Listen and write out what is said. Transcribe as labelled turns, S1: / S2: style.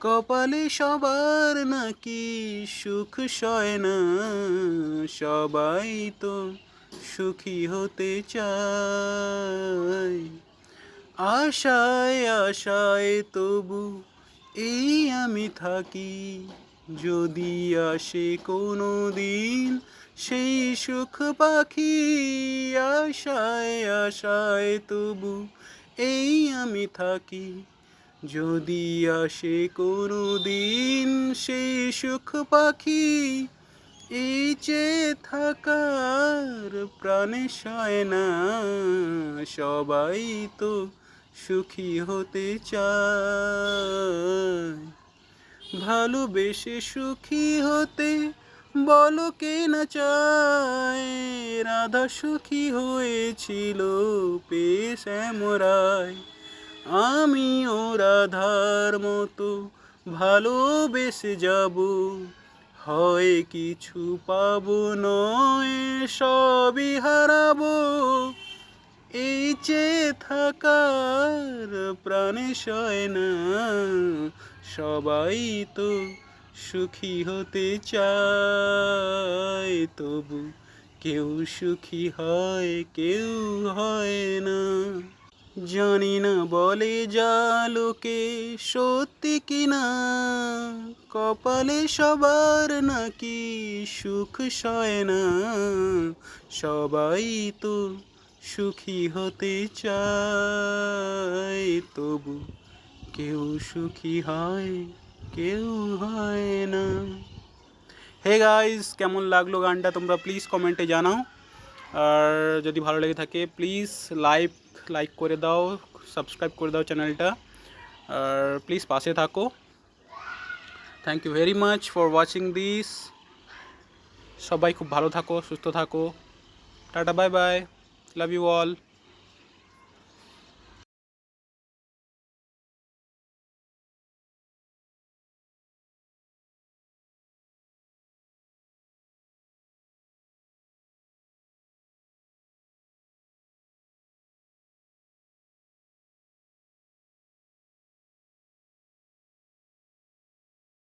S1: কপালে সবার নাকি সুখ সয় না, সবাই তো সুখী হতে চায়। আশায় আশায় তবু এই আমি থাকি, যদি আসে কোনো দিন সেই সুখ পাখি। আশায় আশায় তবু এই আমি থাকি যদি আসে কোনো দিন সেই সুখ পাখি, এই যে থাকার প্রাণে সয় না সবাই তো সুখী হতে চায়। ভালোবেসে সুখী হতে বলো কে না চায়, রাধা সুখী হয়েছিল পেয়ে শ্যামরায় আমিও রাধার মতো ভালোবেসে যাব। হয় কিছু পাবো নয়, সবই হারাবো। এই যে থাকার প্রাণে সয় না। সবাই তো সুখী হতে চায়, তবু কেউ সুখী হয়, কেউ হয় না। জানি না বলে যা লোকে সত্যি কিনা? কপালে সবার নাকি সুখ সয় না? সবাই তো সুখী হতে চায়, তবু কেউ সুখী হয়, কেউ হয় না। হে গাইস, কেমন লাগল গানটা? তোমরা প্লিজ কমেন্টে জানাও। আর যদি ভালো লেগে থাকে প্লিজ লাইক লাইক করে দাও সাবস্ক্রাইব করে দাও চ্যানেলটা আর প্লিজ পাশে থাকো thank you very much for watching this সবাই খুব ভালো থাকো সুস্থ থাকো tata bye bye love you all